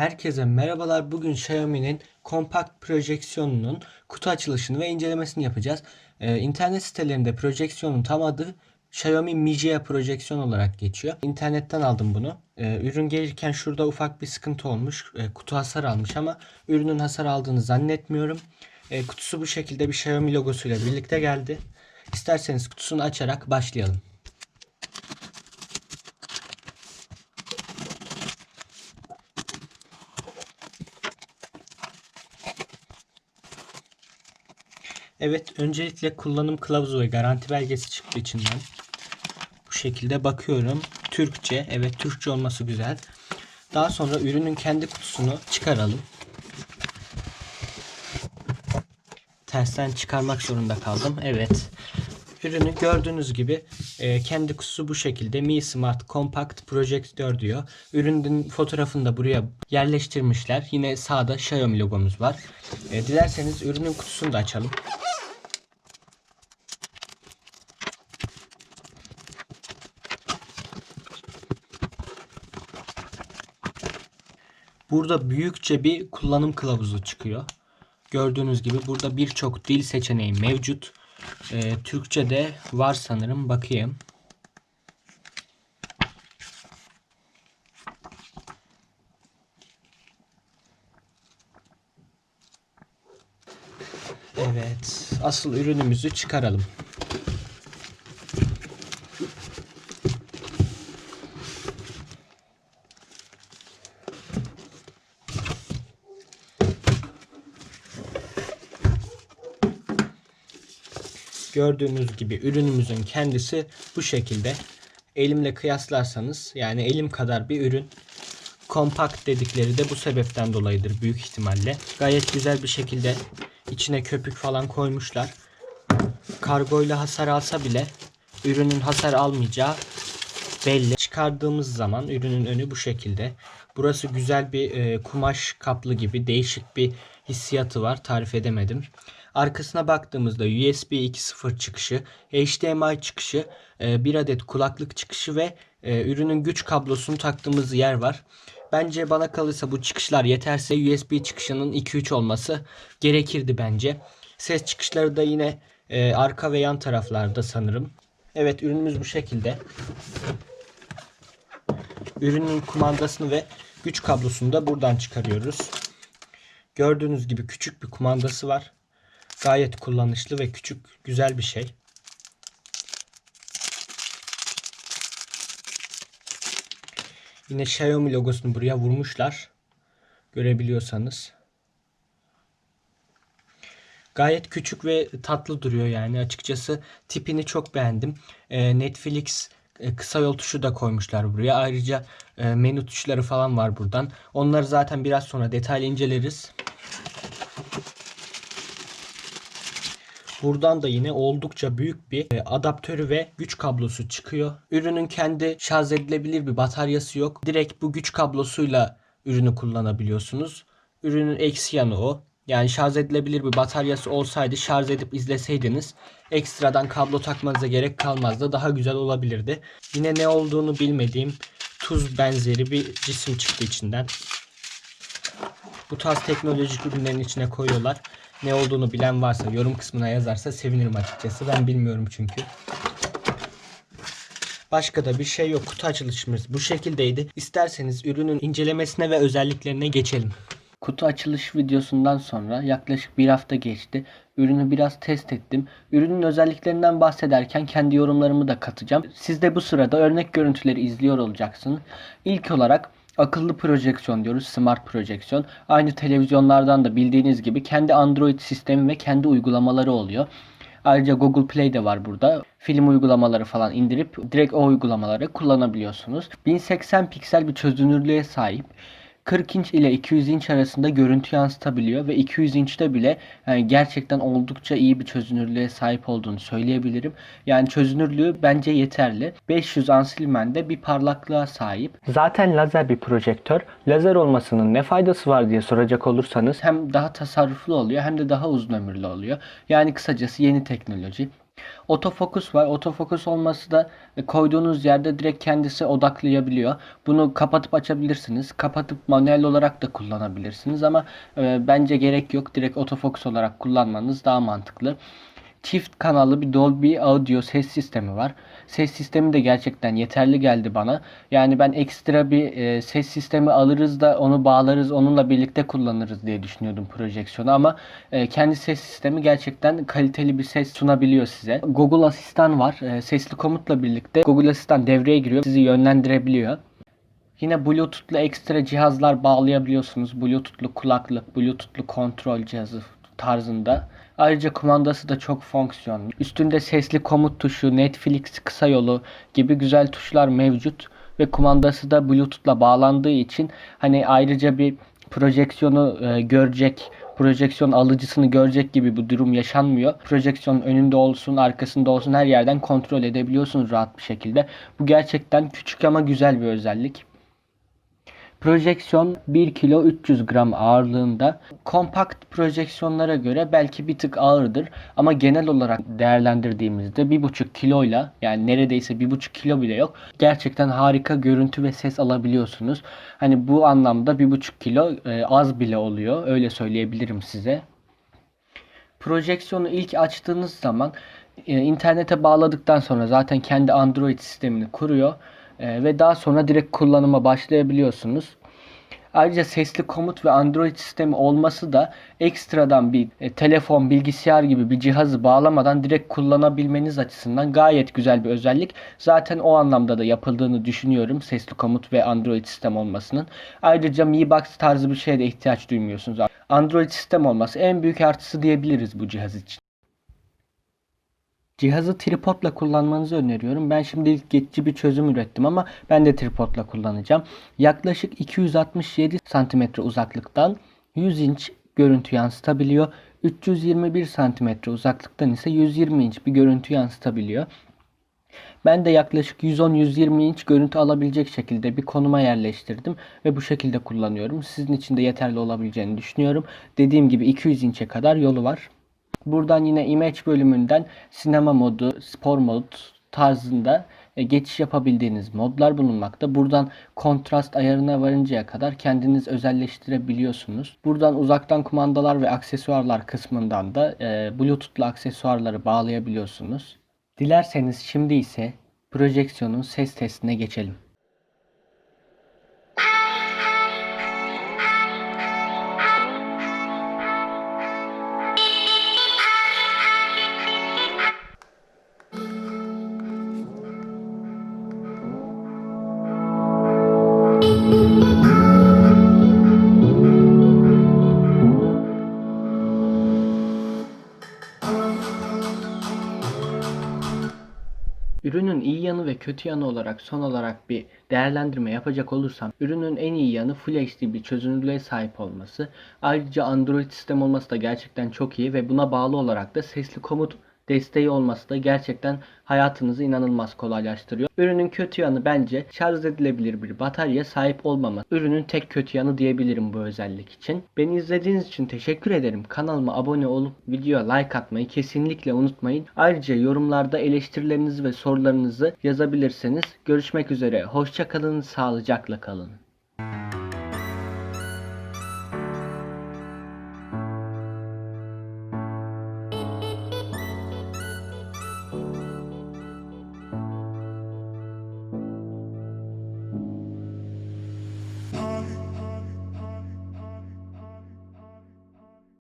Herkese merhabalar. Bugün Xiaomi'nin kompakt projeksiyonunun kutu açılışını ve incelemesini yapacağız. Ee, internet sitelerinde projeksiyonun tam adı Xiaomi Mijia projeksiyon olarak geçiyor. İnternetten aldım bunu. Ee, ürün gelirken şurada ufak bir sıkıntı olmuş. Ee, kutu hasar almış ama ürünün hasar aldığını zannetmiyorum. Ee, kutusu bu şekilde bir Xiaomi logosuyla birlikte geldi. İsterseniz kutusunu açarak başlayalım. Evet, öncelikle kullanım kılavuzu ve garanti belgesi çıktı içinden. Bu şekilde bakıyorum. Türkçe, evet Türkçe olması güzel. Daha sonra ürünün kendi kutusunu çıkaralım. Tersten çıkarmak zorunda kaldım. Evet. Ürünü gördüğünüz gibi e, kendi kutusu bu şekilde Mi Smart Compact Projektör diyor. Ürünün fotoğrafını da buraya yerleştirmişler. Yine sağda Xiaomi logomuz var. E, dilerseniz ürünün kutusunu da açalım. Burada büyükçe bir kullanım kılavuzu çıkıyor. Gördüğünüz gibi burada birçok dil seçeneği mevcut. Ee, Türkçe de var sanırım. Bakayım. Evet. Asıl ürünümüzü çıkaralım. Gördüğünüz gibi ürünümüzün kendisi bu şekilde. Elimle kıyaslarsanız yani elim kadar bir ürün. Kompakt dedikleri de bu sebepten dolayıdır büyük ihtimalle. Gayet güzel bir şekilde içine köpük falan koymuşlar. Kargoyla hasar alsa bile ürünün hasar almayacağı belli. Çıkardığımız zaman ürünün önü bu şekilde. Burası güzel bir e, kumaş kaplı gibi değişik bir hissiyatı var. Tarif edemedim. Arkasına baktığımızda USB 2.0 çıkışı, HDMI çıkışı, e, bir adet kulaklık çıkışı ve e, ürünün güç kablosunu taktığımız yer var. Bence bana kalırsa bu çıkışlar yeterse USB çıkışının 2-3 olması gerekirdi bence. Ses çıkışları da yine e, arka ve yan taraflarda sanırım. Evet ürünümüz bu şekilde. Ürünün kumandasını ve güç kablosunu da buradan çıkarıyoruz. Gördüğünüz gibi küçük bir kumandası var. Gayet kullanışlı ve küçük güzel bir şey. Yine Xiaomi logosunu buraya vurmuşlar. Görebiliyorsanız. Gayet küçük ve tatlı duruyor yani açıkçası tipini çok beğendim. Ee, Netflix e, kısa yol tuşu da koymuşlar buraya. Ayrıca e, menü tuşları falan var buradan. Onları zaten biraz sonra detaylı inceleriz. Buradan da yine oldukça büyük bir e, adaptörü ve güç kablosu çıkıyor. Ürünün kendi şarj edilebilir bir bataryası yok. Direkt bu güç kablosuyla ürünü kullanabiliyorsunuz. Ürünün eksi yanı o. Yani şarj edilebilir bir bataryası olsaydı şarj edip izleseydiniz ekstradan kablo takmanıza gerek kalmazdı. Daha güzel olabilirdi. Yine ne olduğunu bilmediğim tuz benzeri bir cisim çıktı içinden. Bu tarz teknolojik ürünlerin içine koyuyorlar. Ne olduğunu bilen varsa yorum kısmına yazarsa sevinirim açıkçası. Ben bilmiyorum çünkü. Başka da bir şey yok. Kutu açılışımız bu şekildeydi. İsterseniz ürünün incelemesine ve özelliklerine geçelim. Kutu açılış videosundan sonra yaklaşık bir hafta geçti. Ürünü biraz test ettim. Ürünün özelliklerinden bahsederken kendi yorumlarımı da katacağım. Siz de bu sırada örnek görüntüleri izliyor olacaksınız. İlk olarak akıllı projeksiyon diyoruz. Smart projeksiyon. Aynı televizyonlardan da bildiğiniz gibi kendi Android sistemi ve kendi uygulamaları oluyor. Ayrıca Google Play de var burada. Film uygulamaları falan indirip direkt o uygulamaları kullanabiliyorsunuz. 1080 piksel bir çözünürlüğe sahip. 40 inç ile 200 inç arasında görüntü yansıtabiliyor ve 200 inçte bile yani gerçekten oldukça iyi bir çözünürlüğe sahip olduğunu söyleyebilirim. Yani çözünürlüğü bence yeterli. 500 ansilmende bir parlaklığa sahip. Zaten lazer bir projektör. Lazer olmasının ne faydası var diye soracak olursanız hem daha tasarruflu oluyor hem de daha uzun ömürlü oluyor. Yani kısacası yeni teknoloji. Otofokus var. Otofokus olması da e, koyduğunuz yerde direkt kendisi odaklayabiliyor. Bunu kapatıp açabilirsiniz. Kapatıp manuel olarak da kullanabilirsiniz ama e, bence gerek yok. Direkt otofokus olarak kullanmanız daha mantıklı. Çift kanallı bir Dolby Audio ses sistemi var. Ses sistemi de gerçekten yeterli geldi bana. Yani ben ekstra bir e, ses sistemi alırız da onu bağlarız, onunla birlikte kullanırız diye düşünüyordum projeksiyonu ama e, kendi ses sistemi gerçekten kaliteli bir ses sunabiliyor size. Google Asistan var. E, sesli komutla birlikte Google Asistan devreye giriyor. Sizi yönlendirebiliyor. Yine Bluetooth'lu ekstra cihazlar bağlayabiliyorsunuz. Bluetooth'lu kulaklık, Bluetooth'lu kontrol cihazı tarzında. Ayrıca kumandası da çok fonksiyonlu. Üstünde sesli komut tuşu, Netflix kısa yolu gibi güzel tuşlar mevcut ve kumandası da Bluetooth'la bağlandığı için hani ayrıca bir projeksiyonu e, görecek, projeksiyon alıcısını görecek gibi bu durum yaşanmıyor. Projeksiyon önünde olsun, arkasında olsun her yerden kontrol edebiliyorsunuz rahat bir şekilde. Bu gerçekten küçük ama güzel bir özellik. Projeksiyon 1 kilo 300 gram ağırlığında. Kompakt projeksiyonlara göre belki bir tık ağırdır ama genel olarak değerlendirdiğimizde 1,5 kiloyla yani neredeyse 1,5 kilo bile yok. Gerçekten harika görüntü ve ses alabiliyorsunuz. Hani bu anlamda 1,5 kilo e, az bile oluyor. Öyle söyleyebilirim size. Projeksiyonu ilk açtığınız zaman e, internete bağladıktan sonra zaten kendi Android sistemini kuruyor e, ve daha sonra direkt kullanıma başlayabiliyorsunuz. Ayrıca sesli komut ve Android sistemi olması da ekstradan bir e, telefon, bilgisayar gibi bir cihazı bağlamadan direkt kullanabilmeniz açısından gayet güzel bir özellik. Zaten o anlamda da yapıldığını düşünüyorum sesli komut ve Android sistem olmasının. Ayrıca Mi Box tarzı bir şeye de ihtiyaç duymuyorsunuz. Android sistem olması en büyük artısı diyebiliriz bu cihaz için. Cihazı tripodla kullanmanızı öneriyorum. Ben şimdi geçici bir çözüm ürettim ama ben de tripodla kullanacağım. Yaklaşık 267 cm uzaklıktan 100 inç görüntü yansıtabiliyor. 321 cm uzaklıktan ise 120 inç bir görüntü yansıtabiliyor. Ben de yaklaşık 110-120 inç görüntü alabilecek şekilde bir konuma yerleştirdim ve bu şekilde kullanıyorum. Sizin için de yeterli olabileceğini düşünüyorum. Dediğim gibi 200 inçe kadar yolu var. Buradan yine image bölümünden sinema modu, spor mod tarzında e, geçiş yapabildiğiniz modlar bulunmakta. Buradan kontrast ayarına varıncaya kadar kendiniz özelleştirebiliyorsunuz. Buradan uzaktan kumandalar ve aksesuarlar kısmından da e, Bluetooth'lu aksesuarları bağlayabiliyorsunuz. Dilerseniz şimdi ise projeksiyonun ses testine geçelim. Ürünün iyi yanı ve kötü yanı olarak son olarak bir değerlendirme yapacak olursam ürünün en iyi yanı Full HD bir çözünürlüğe sahip olması. Ayrıca Android sistem olması da gerçekten çok iyi ve buna bağlı olarak da sesli komut desteği olması da gerçekten hayatınızı inanılmaz kolaylaştırıyor. Ürünün kötü yanı bence şarj edilebilir bir batarya sahip olmaması. Ürünün tek kötü yanı diyebilirim bu özellik için. Beni izlediğiniz için teşekkür ederim. Kanalıma abone olup videoya like atmayı kesinlikle unutmayın. Ayrıca yorumlarda eleştirilerinizi ve sorularınızı yazabilirsiniz. Görüşmek üzere. Hoşça kalın, sağlıcakla kalın.